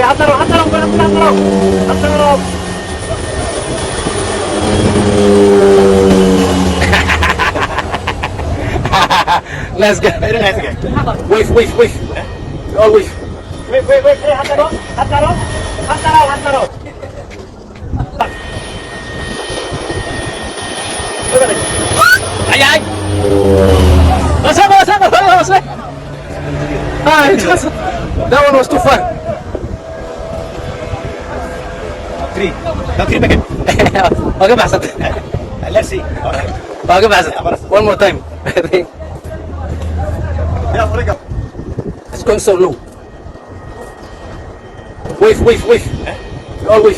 أوكي حتى لو حتى لو حتى لو حتى لو لازقه لازقه ويف ويف ويف اول ويف ويف ويف ويف حتى لو حتى لو حتى لو حتى لو اي اي Let's have it, let's have it, let's have it. All right, that one was too fun. Three. No, three packet. okay, Basat. Let's see. Okay, Okay, it. One more time. yeah, break up. It's going so low. Wave, wave, wave. Eh? All wave.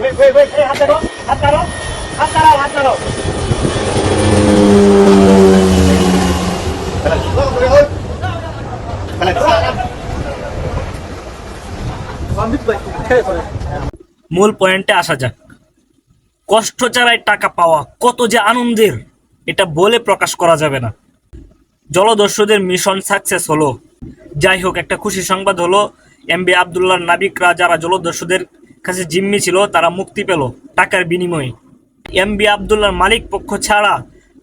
Wave, wave, wave. Hey, hand down. Hand down. Hand down. Hand down. Hello. Hello. Hello. মূল পয়েন্টে আসা যাক। কষ্ট ছাড়াই টাকা পাওয়া কত যে আনন্দের, এটা বলে প্রকাশ করা যাবে না। জলদস্যুদের মিশন সাকসেস হলো। যাই হোক, একটা খুশি সংবাদ হলো, এম বি আবদুল্লাহ নাবিকরা যারা জলদস্যুদের কাছে জিম্মি ছিল, তারা মুক্তি পেল টাকার বিনিময়ে। এম বি আবদুল্লাহর মালিক পক্ষ ছাড়া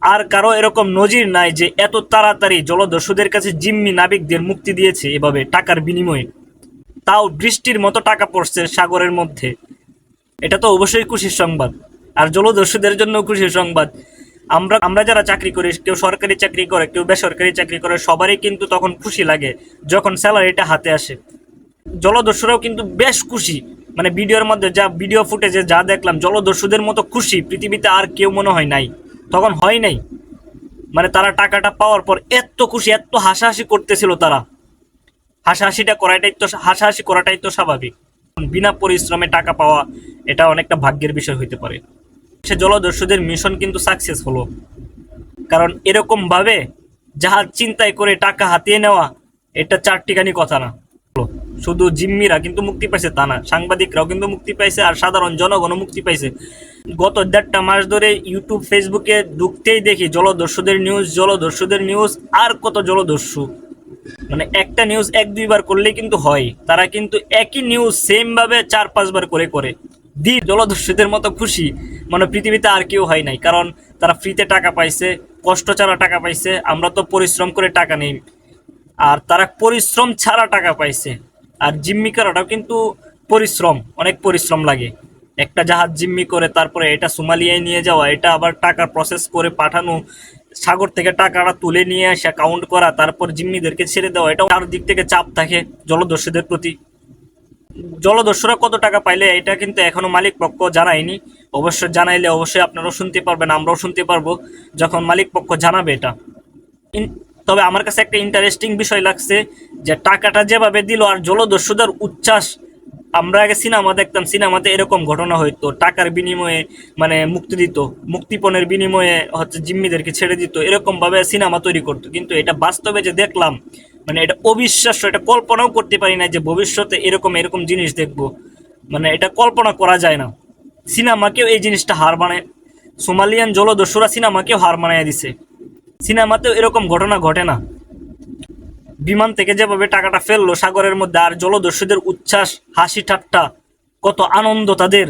আর কারও এরকম নজির নাই যে এত তাড়াতাড়ি জলদস্যুদের কাছে জিম্মি নাবিকদের মুক্তি দিয়েছে এভাবে টাকার বিনিময়ে। তাও বৃষ্টির মতো টাকা পড়ছে সাগরের মধ্যে। এটা তো অবশ্যই খুশির সংবাদ। আর জলদস্যুদের জন্য খুশির সংবাদ। আমরা আমরা যারা চাকরি করি, কেউ সরকারি চাকরি করে, কেউ বেসরকারি চাকরি করে, সবারই কিন্তু তখন খুশি লাগে যখন স্যালারিটা হাতে আসে। জলদস্যুরাও কিন্তু বেশ খুশি। মানে ভিডিওর মধ্যে যা, ভিডিও ফুটেজে যা দেখলাম, জলদস্যুদের মতো খুশি পৃথিবীতে আর কেউ মনে হয় নাই। তখন হয় নাই। মানে তারা টাকাটা পাওয়ার পর এত খুশি, এত হাসাহাসি করতেছিল তারা। হাসাহাসিটা করাটাই তো, হাসাহাসি করাটাই তো স্বাভাবিক। বিনা পরিশ্রমে টাকা পাওয়া, এটা অনেকটা ভাগ্যের বিষয় হইতে পারে। সে জলদস্যুদের মিশন কিন্তু সাকসেস হলো। কারণ এরকম ভাবে জাহাজ চিন্তায় করে টাকা হাতিয়ে নেওয়া, এটা চারটিখানি কথা না। শুধু জিম্মিরা কিন্তু মুক্তি পাইছে তা না, সাংবাদিকরাও কিন্তু মুক্তি পাইছে আর সাধারণ জনগণও মুক্তি পাইছে। গত দেড়টা মাস ধরে ইউটিউব ফেসবুকে ঢুকতেই দেখি জলদস্যুদের নিউজ জলদস্যুদের নিউজ আর কত জলদস্যু। মানে একটা নিউজ এক, দুইবার করলেই কিন্তু হয়। তারা কিন্তু একই নিউজ সেম ভাবে চার, পাঁচবার করে করে। দি জলদস্যুদের মতো খুশি মানে পৃথিবীতে আর কেউ হয় নাই। কারণ তারা ফ্রিতে টাকা পাইছে, কষ্ট ছাড়া টাকা পাইছে, আমরা তো পরিশ্রম করে টাকা নেই। আর তারা পরিশ্রম ছাড়া টাকা পাইছে। আর জিম্মি করাটাও কিন্তু পরিশ্রম, অনেক পরিশ্রম লাগে। একটা জাহাজ জিম্মি করে তারপরে এটা সোমালিয়ায় নিয়ে যাওয়া, এটা আবার টাকা প্রসেস করে পাঠানো সাগর থেকে টাকাটা তুলে নিয়ে আসা কাউন্ট করা, তারপর জিম্মিদেরকে ছেড়ে দেওয়া, এটাও তার দিক থেকে চাপ থাকে জলদস্যুদের প্রতি। জলদস্যুরা কত টাকা পাইলে, এটা কিন্তু এখনও মালিক পক্ষ জানায়নি। অবশ্য জানাইলে অবশ্যই আপনারাও শুনতে পারবেন, আমরাও শুনতে পারব যখন মালিক পক্ষ জানাবে এটা। তবে আমার কাছে একটা ইন্টারেস্টিং বিষয় লাগছে যে, টাকাটা যেভাবে দিল আর জলদস্যুদের উচ্ছ্বাস আমরা আগে সিনেমা দেখতাম, সিনেমাতে এরকম ঘটনা হইতো, টাকার বিনিময়ে মানে মুক্তি দিত, মুক্তিপণের বিনিময়ে হচ্ছে জিম্মিদেরকে ছেড়ে দিত এরকম ভাবে সিনেমা তৈরি করতো। কিন্তু এটা বাস্তবে যে দেখলাম মানে এটা অবিশ্বাস্য, এটা কল্পনাও করতে পারি না যে ভবিষ্যতে এরকম এরকম জিনিস দেখব। মানে এটা কল্পনা করা যায় না। সিনেমাকেও এই জিনিসটা হার বানায় সোমালিয়ান জলদস্যুরা সিনেমাকেও হার বানায় দিছে। সিনেমাতেও এরকম ঘটনা ঘটে না। বিমান থেকে যেভাবে টাকাটা ফেলল সাগরের মধ্যে আর জলদস্যুদের উচ্ছ্বাস, হাসি ঠাট্টা, কত আনন্দ তাদের।